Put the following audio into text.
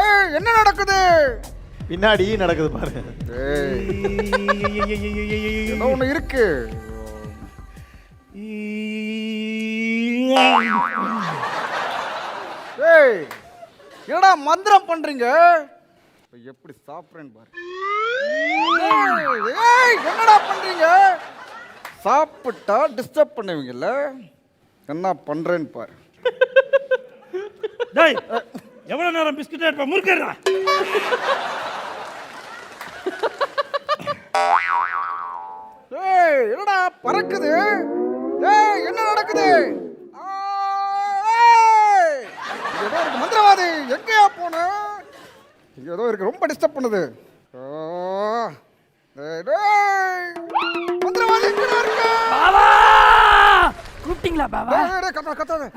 ஏய் என்ன நடக்குது? பின்னாடி நடக்குது பாரு. ஏதோ ஒண்ணு இருக்கு. ஏய் என்னடா மந்திரம் பண்றீங்க? எப்படி சாப்பிட்றேன்னு பாரு. ஏய், ஏய் என்னடா பண்றீங்க? சாப்பிட்டா டிஸ்டர்ப் பண்ணுவீங்கல்ல? என்ன பண்றேன்னு பாரு. டேய் எவ்வளவு நேரம் பிஸ்கட் எடுப்ப முறுக்கிறா ஏய் என்னடா பறக்குது? ஏய் என்ன நடக்குது? ஏதோ இருக்கு மந்திரவாதி. எங்கேயா போன? ஏதோ இருக்கு ரொம்ப டிஸ்டர்ப் பண்ணுது. ஆ, மந்திரவாதி எங்கடா இருக்க பாபா